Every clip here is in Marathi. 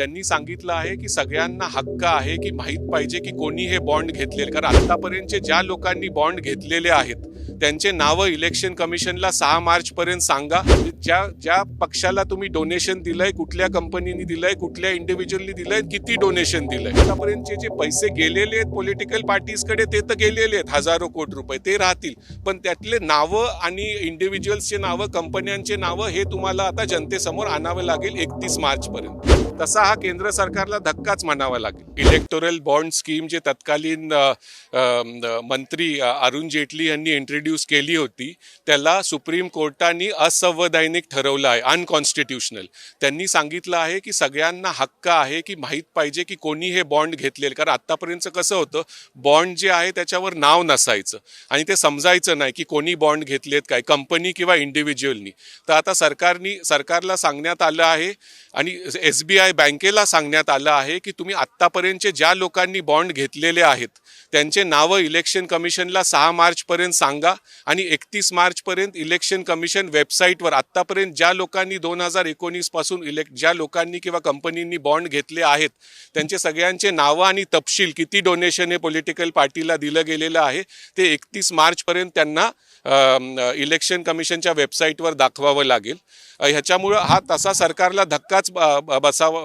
त्यांनी सांगितलं आहे की सगळ्यांना हक्क आहे की माहीत पाहिजे की कोणी हे बॉन्ड घेतलेले. कारण आतापर्यंतचे ज्या लोकांनी बॉन्ड घेतलेले आहेत त्यांचे नावं इलेक्शन कमिशनला सहा मार्च पर्यंत सांगा. ज्या ज्या पक्षाला तुम्ही डोनेशन दिलंय कुठल्या कंपनीने दिलंय कुठल्या इंडिव्हिज्युअलनी दिलंय किती डोनेशन दिलंय. आतापर्यंतचे जे पैसे गेलेले आहेत पॉलिटिकल पार्टीजकडे ते तर गेलेले आहेत हजारो कोटी रुपये ते राहतील. पण त्यातले नावं आणि इंडिव्हिज्युअल्सचे नावं कंपन्यांचे नावं हे तुम्हाला आता जनतेसमोर आणावं लागेल एकतीस मार्च पर्यंत तसा हा केंद्र सरकारला धक्काच म्हणावा लागेल. इलेक्टोरल बॉन्ड स्कीम जे तत्कालीन मंत्री अरुण जेटली यांनी इंट्रोड्यूस केली होती त्याला सुप्रीम कोर्टाने असंवैधानिक ठरवलं आहे अनकॉन्स्टिट्युशनल त्यांनी सांगितलं आहे की सगळ्यांना हक्क आहे की माहीत पाहिजे की कोणी हे बॉन्ड घेतलेलं. कारण आत्तापर्यंत कसं होतं बॉन्ड जे आहे त्याच्यावर नाव नसायचं. आणि ते समजायचं नाही की कोणी बॉन्ड घेतलेत काय कंपनी किंवा इंडिव्हिज्युअलनी तर आता सरकारनी सरकारला सांगण्यात आलं आहे आणि एस बी आय बँकेला सांगण्यात आलं आहे की तुम्ही आत्तापर्यंतचे ज्या लोकांनी बॉन्ड घेतलेले आहेत त्यांचे नावं इलेक्शन कमिशनला सहा मार्चपर्यंत सांगा आणि एकतीस मार्चपर्यंत इलेक्शन कमिशन वेबसाईटवर आत्तापर्यंत ज्या लोकांनी दोन हजार एकोणीसपासून इलेक्ट ज्या लोकांनी किंवा कंपनींनी बॉन्ड घेतले आहेत त्यांचे सगळ्यांचे नावं आणि तपशील किती डोनेशन हे पॉलिटिकल पार्टीला दिलं गेलेलं आहे ते एकतीस मार्चपर्यंत त्यांना इलेक्शन कमिशनच्या वेबसाईटवर दाखवावं लागेल. ह्याच्यामुळं हा तसा सरकारला धक्काच ब-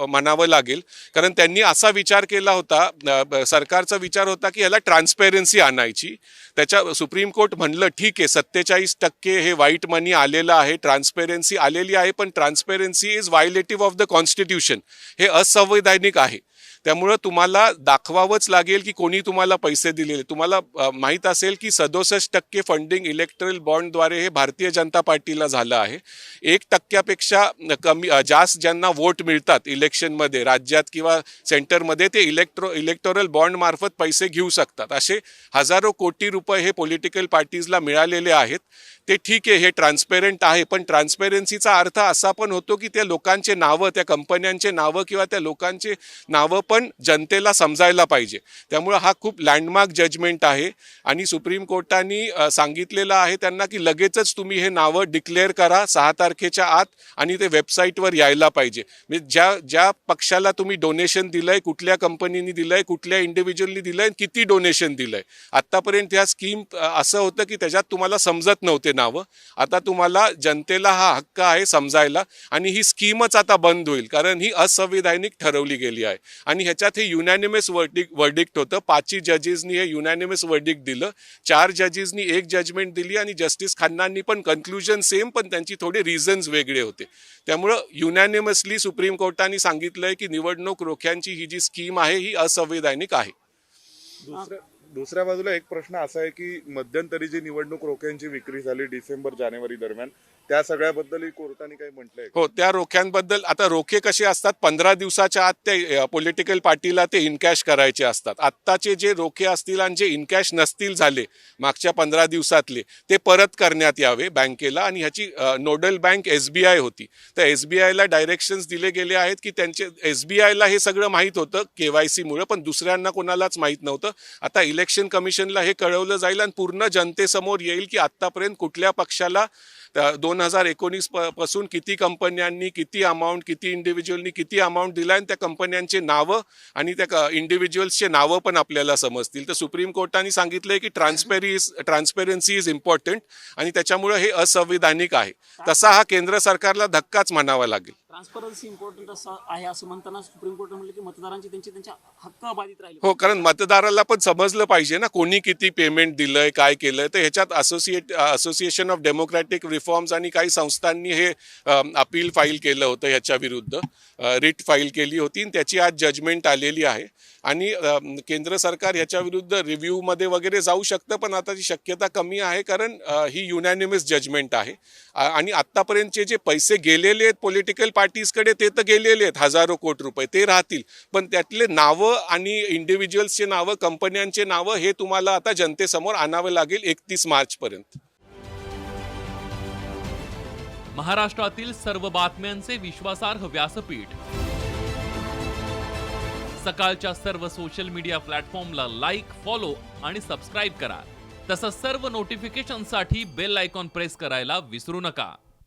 म्हणावं लागेल. कारण त्यांनी असा विचार केला होता सरकारचा विचार होता की याला ट्रान्सपेरन्सी आणायची. त्याच्या सुप्रीम कोर्ट म्हणलं ठीक आहे सत्तेचाळीस टक्के हे वाईट मनी आलेलं आहे ट्रान्सपेरन्सी आलेली आहे पण transparency is violative of the constitution. हे असंवैधानिक आहे. त्यामुळं तुम्हाला दाखवावंच लागेल की कोणी तुम्हाला पैसे दिलेले. तुम्हाला माहीत असेल की सदोसष्ट टक्के फंडिंग इलेक्ट्रल बॉन्डद्वारे हे भारतीय जनता पार्टीला झालं आहे. एक टक्क्यापेक्षा कमी जास्त ज्यांना वोट मिळतात इलेक्शनमध्ये राज्यात किंवा सेंटरमध्ये ते इलेक्ट्रो इलेक्टोरल बॉन्ड मार्फत पैसे घेऊ शकतात. असे हजारो कोटी रुपये हे पॉलिटिकल पार्टीजला मिळालेले आहेत. ते ठीक आहे हे ट्रान्सपेरंट आहे पण ट्रान्सपेरन्सीचा अर्थ असा पण होतो की त्या लोकांचे नावं त्या कंपन्यांचे नावं किंवा त्या लोकांचे नावं पण जनतेला समजायला पाहिजे. त्यामुळं हा खूप लँडमार्क जजमेंट आहे आणि सुप्रीम कोर्टाने सांगितलेलं आहे त्यांना की लगेचच तुम्ही हे नावं डिक्लेअर करा सहा तारखेच्या आत आणि ते वेबसाईटवर यायला पाहिजे. म्हणजे ज्या ज्या पक्षाला तुम्ही डोनेशन दिलंय कुठल्या कंपनीने दिलंय कुठल्या इंडिव्हिज्युअलनी दिलंय किती डोनेशन दिलंय. आत्तापर्यंत ह्या स्कीम असं होतं की त्याच्यात तुम्हाला समजत नव्हते नावं. आता तुम्हाला जनतेला हा हक्क आहे समजायला आणि ही स्कीमच आता बंद होईल कारण ही असंविधानिक ठरवली गेली आहे. आणि ह्याच्यात हे युनॅनिमस वर्डिक वर्डिक्ट होतं. पाचही जजेसनी हे युनॅनिमस वर्डिक्ट दिलं. चार जजेसनी एक जजमेंट दिली आणि जस्टिस खन्नांनी पण कन्क्लुजन सेम पण त्यांची थोडे रिझन्स वेगळे होते. त्यामुळं युनॅनिमसली सुप्रीम कोर्टाने सांगितलंय की निवडणूक रोख्यांची ही जी स्कीम आहे ही असंवैधानिक आहे. दुसऱ्या बाजूला एक प्रश्न असा आहे की मध्यंतरी जी निवडणूक रोख्यांची विक्री झाली डिसेंबर जानेवारी दरम्यान त्या सगळ्याबद्दलही कोर्टाने काही म्हटलंय हो त्या रोख्यांबद्दल आता रोखे कसे असतात? पंधरा दिवसाच्या आत ते पॉलिटिकल पार्टीला ते इनकॅश करायचे असतात. आत्ताचे जे रोखे असतील आणि जे इनकॅश नसतील झाले मागच्या पंधरा दिवसातले ते परत करण्यात यावे बँकेला आणि ह्याची nodal bank S B I होती. तर एस बी आयला डायरेक्शन्स दिले गेले आहेत की त्यांचे एस बी आयला हे सगळं माहीत होतं के वाय सीमुळे पण दुसऱ्यांना कोणालाच माहीत नव्हतं. आता इलेक्शन कमिशनला हे कळवलं जाईल आणि पूर्ण जनतेसमोर येईल की आत्तापर्यंत कुठल्या पक्षाला दोन हजार एकोणीसपासून किती कंपन्यांनी किती अमाऊंट किती इंडिव्हिज्युअलनी किती अमाऊंट दिला आणि त्या कंपन्यांचे नावं आणि त्या इंडिव्हिज्युअल्सचे नावं पण आपल्याला समजतील. तर सुप्रीम कोर्टाने सांगितलंय की ट्रान्सपेरी ट्रान्सपेरन्सी इज इम्पॉर्टंट आणि त्याच्यामुळे हे असंविधानिक आहे. तसा हा केंद्र सरकारला धक्काच म्हणावा लागेल. ट्रान्सपरन्सी इम्पॉर्टंट असं आहे असं म्हणताना सुप्रीम कोर्ट म्हटलं की मतदारांची त्यांची त्यांच्या हक्क बाधित राहिले हो कारण मतदाराला पण समजलं पाहिजे ना कोणी किती पेमेंट दिलंय काय केलंय. तर ह्याच्यात associate association of democratic reforms आणि काही संस्थांनी हे अपील फाईल केलं होतं ह्याच्या विरुद्ध. रिट फाईल केली होती आणि त्याची आज जजमेंट आलेली आहे. आणि केंद्र सरकार ह्याच्या विरुद्ध रिव्ह्यूमध्ये वगैरे जाऊ शकतं पण आता ती शक्यता कमी आहे कारण ही युनॅनिमस जजमेंट आहे. आणि आत्तापर्यंतचे जे पैसे गेलेले आहेत पॉलिटिकल पार्टीजकडे ते तर गेलेले आहेत हजारो कोटी रुपये ते राहतील. पण त्यातले नावं आणि इंडिव्हिज्युअल्सचे नावं कंपन्यांचे नावं हे तुम्हाला आता जनतेसमोर आणावं लागेल एकतीस मार्चपर्यंत. महाराष्ट्रातील सर्व बातम्यांचे विश्वासार्ह व्यासपीठ. सकाळच्या सर्व सोशल मीडिया प्लॅटफॉर्मला लाईक फॉलो आणि सबस्क्राईब करा. तसंच सर्व नोटिफिकेशनसाठी बेल आयकॉन प्रेस करायला विसरू नका.